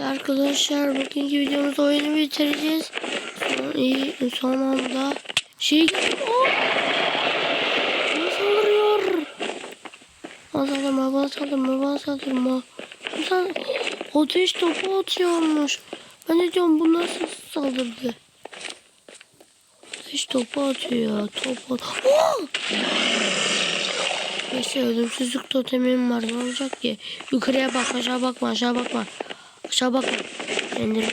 Arkadaşlar bugünkü videomuzda oyunu bitireceğiz. Son, iyi, son anda şey oh! Bana saldırma, bana saldırma. Bana saldırma. Ateş topu atıyormuş. Ben de diyorum bu nasıl saldırdı? Ateş topu atıyor. Top at. Oh! Neyse ölümsüzlük totemim var. Ne olacak ki? Yukarıya bak aşağı bakma aşağı bakma. Aşağı bakma. İndir.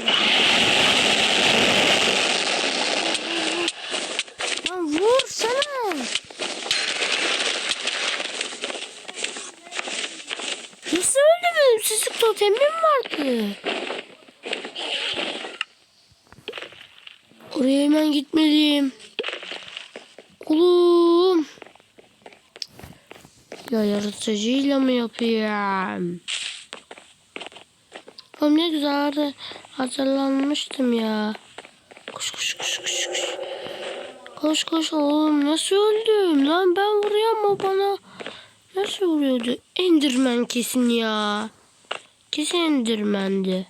Lan vur sana. Nasıl öldü ölümsüzlük totemim vardı. Oraya hemen gitmeliyim. Oğlum. Ya yaratıcıyla mı yapayım? Oğlum ne güzel hazır- hazırlanmıştım ya. Koş koş koş koş koş. Koş koş oğlum nasıl öldüm lan ben vuruyorum o bana. Nasıl vuruyordu? Enderman kesin ya. Kesin Enderman'di.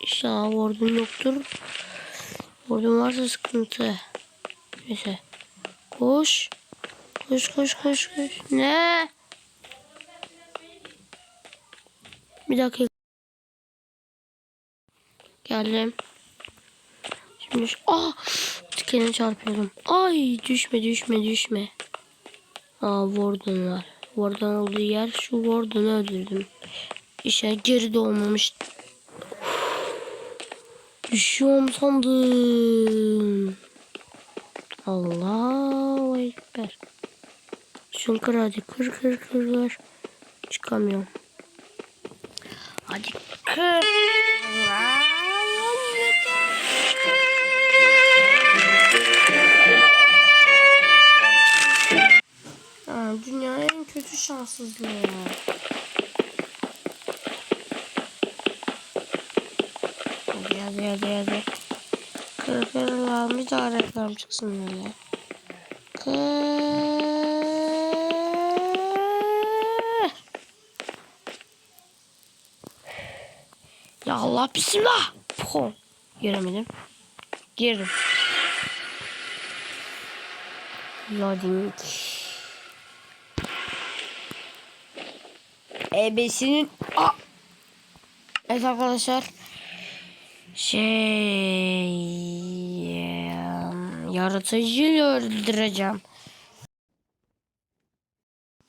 İnşallah vurdum yoktur. Vurdum varsa sıkıntı. Neyse. Koş. Koş koş koş koş. Ne? Bir dakika. Geldim. Şimdi şu... Ah! Dikene çarpıyorum. Ay düşme düşme düşme. Aa Warden var. Warden olduğu yer şu Warden'ı öldürdüm. İşe geri doğmamış. Düşüyorum sandım. Allahu Ekber. Şunu kır hadi kır kır kır kır. Çıkamıyorum. Hadi kır. Aa, dünyanın en kötü şanssızlığı. Hadi hadi hadi hadi. Kır bir daha reklam çıksın böyle. Kır. Ya Allah bismillah. Puh. Giremedim. Girdim. Loading. Ebesinin... Aa! Evet arkadaşlar. Şey... Yaratıcıyı öldüreceğim.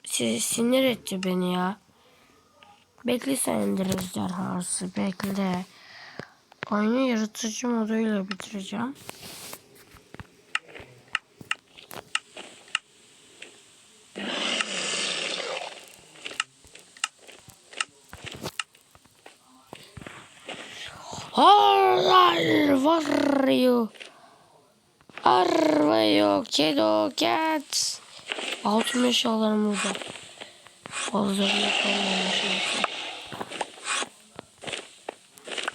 Siz sinir etti beni ya. Bekle sen ejderhası bekle. Oyunu yaratıcı moduyla bitireceğim. Hayır var you. Arvayo kedo cat. Altın eşyalarım burada. Fazla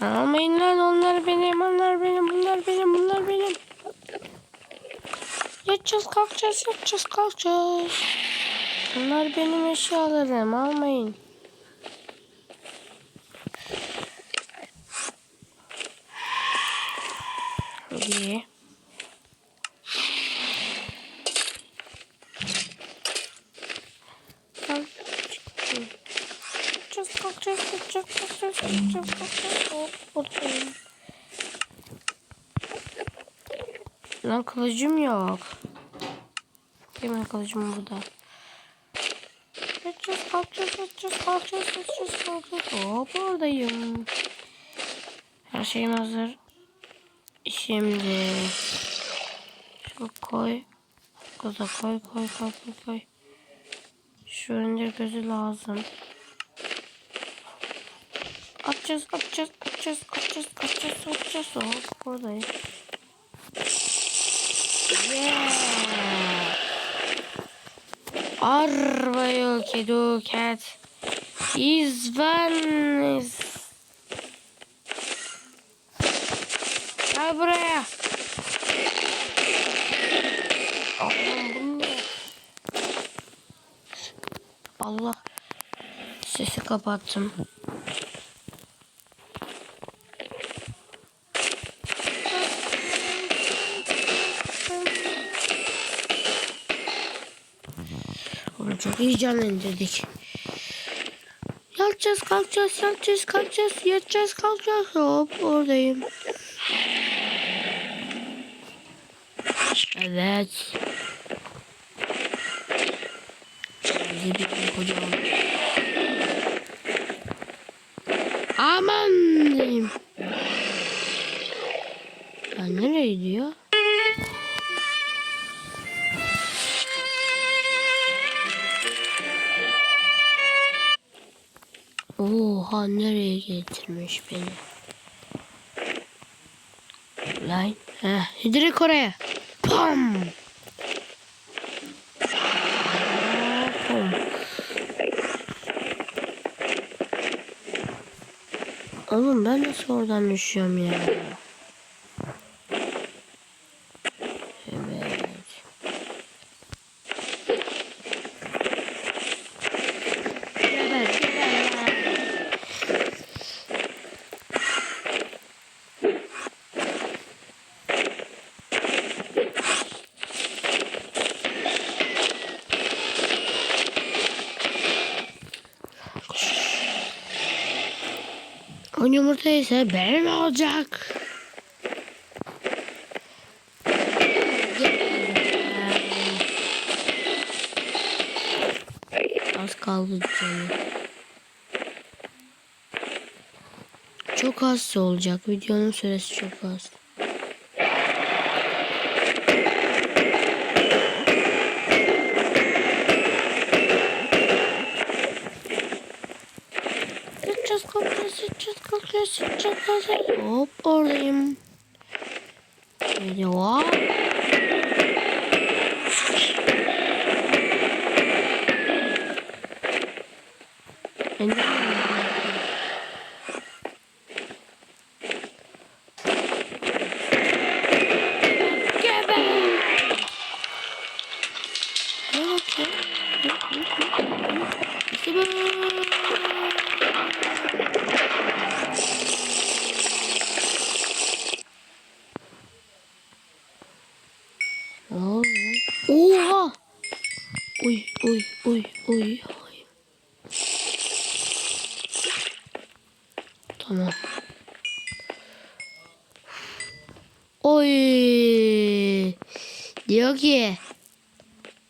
Almayın lan onlar benim, onlar benim, bunlar benim, bunlar benim. Yatacağız, kalkacağız, yatacağız, kalkacağız. Bunlar benim eşyalarım, almayın. Tamam. Kalkacağız, kalkacağız, kalkacağız, kalkacağız, kalkacağız, kalkacağız. Hop, buradayım. Lan kılıcım yok. Hemen kılıcım burada. Kalkacağız, kalkacağız, kalkacağız, kalkacağız, kalkacağız, kalkacağız. Hop oradayım. Her şeyim hazır. Şimdi şu koy. Koza koy koy koy koy koy. Şu önce gözü lazım. Atacağız atacağız atacağız atacağız atacağız atacağız. Hop buradayız. Arvayı keduket. İzvaniz. Gel buraya. Allah. Sesi kapattım. İyi canlandırdık. Yatacağız, kalkacağız, yatacağız, kalkacağız, yatacağız, kalkacağız. Hop oradayım. Evet. Bir kocaman. Aman diyeyim. Ya nereye gidiyor? Oha nereye getirmiş beni? Lan. Heh, direkt oraya. Pam. Pam. Oğlum ben nasıl oradan düşüyorum ya? Evet. Geber, geber lan. O yumurta ise benim olacak. Az kaldı canım. Çok az olacak. Videonun süresi çok az. Hop alayım. Geliyor. Tamam. Oy! Diyor ki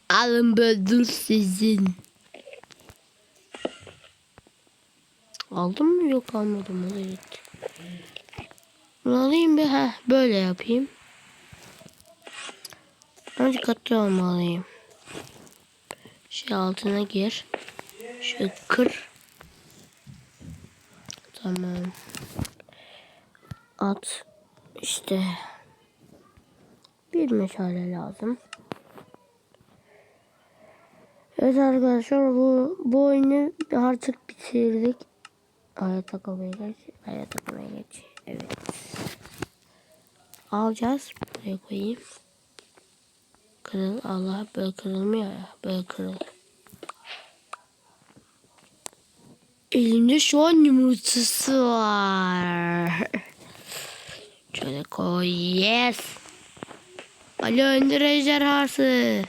alın böldüm sizin. Aldım mı? Yok almadım. Gitti? Bunu alayım bir. Heh, böyle yapayım. Ama dikkatli olmalıyım. Şey altına gir. Şu kır. Tamam. At. İşte. Bir meşale lazım. Evet arkadaşlar bu, bu oyunu artık bitirdik. Aya takılmaya geç. Aya takılmaya geç. Evet. Alacağız. Buraya koyayım. Kırıl. Allah böyle kırılmıyor ya. Böyle kırıl. Elimde şu an yumurtası var. Şöyle koy. Yes. Alo Ender ejderhası.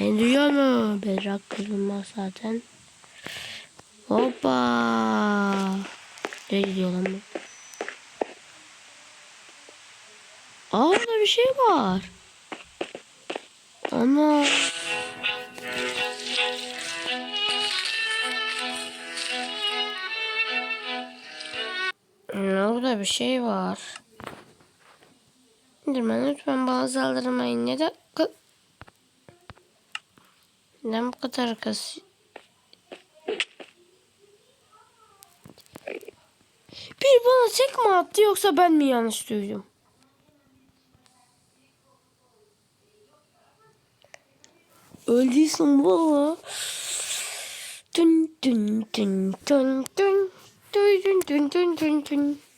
Beni duyuyor mu? Berrak kırılmaz zaten. Hoppa. Nereye gidiyor lan bu? Aa burada bir şey var. Ana. Bir şey var. Enderman lütfen bana saldırmayın. Neden? Neden bu kadar kas? Bir bana tek mi attı yoksa ben mi yanlış duydum? Öldüysün valla. Dün dün dün dün dün dün dün dün dün dün dün.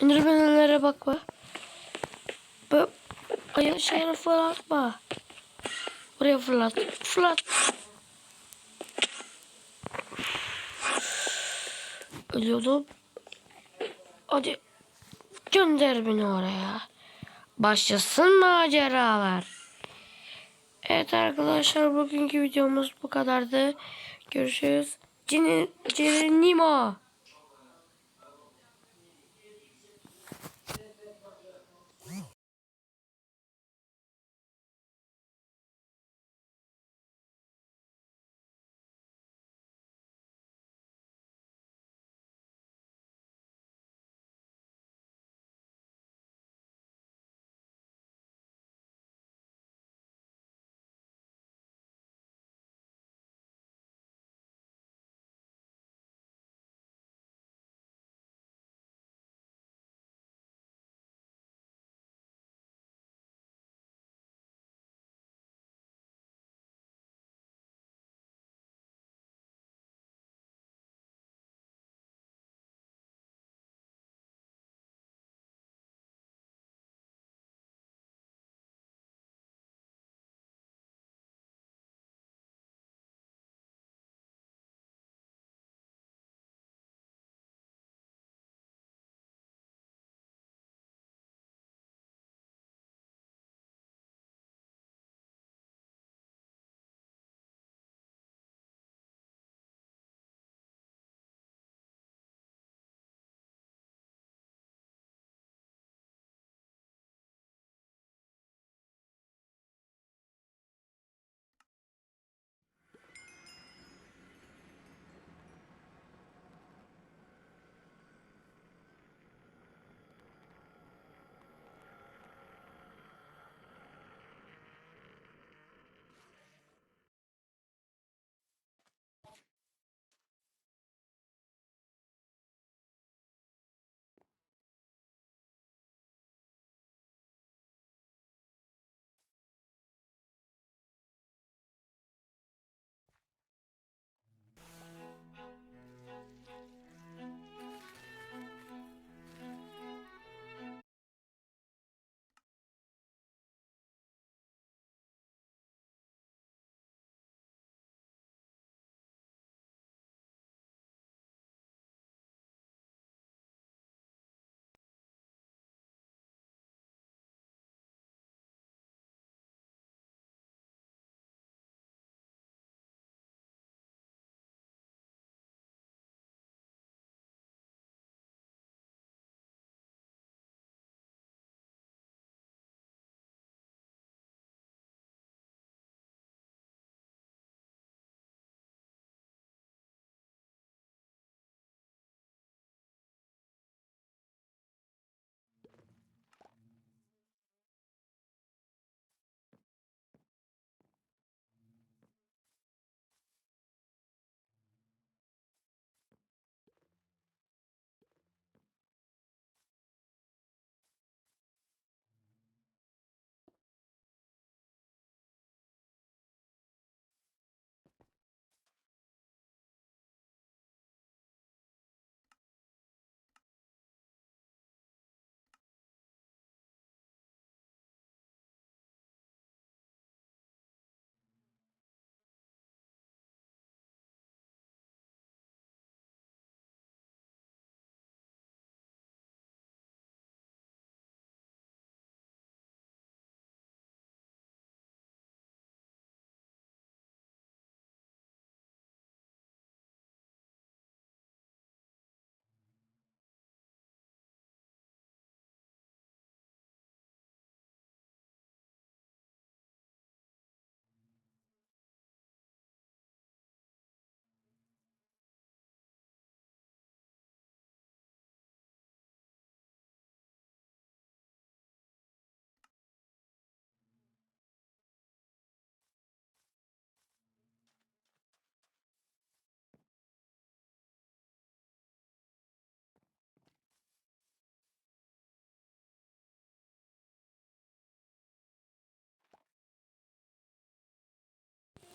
İndirmenlere bakma. Böyle ayı şeyleri fırlatma. Buraya fırlat. Fırlat. Ölüyordum. Hadi gönder beni oraya. Başlasın maceralar. Evet arkadaşlar bugünkü videomuz bu kadardı. Görüşürüz. Cini, Cinimo.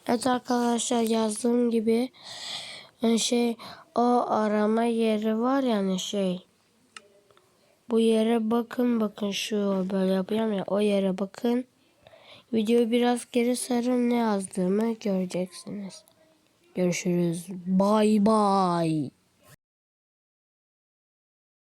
Evet arkadaşlar yazdığım gibi e, şey o arama yeri var yani şey Bu yere bakın bakın şu böyle yapıyorum ya o yere bakın. Videoyu biraz geri sarın ne yazdığımı göreceksiniz. Görüşürüz. Bay bay.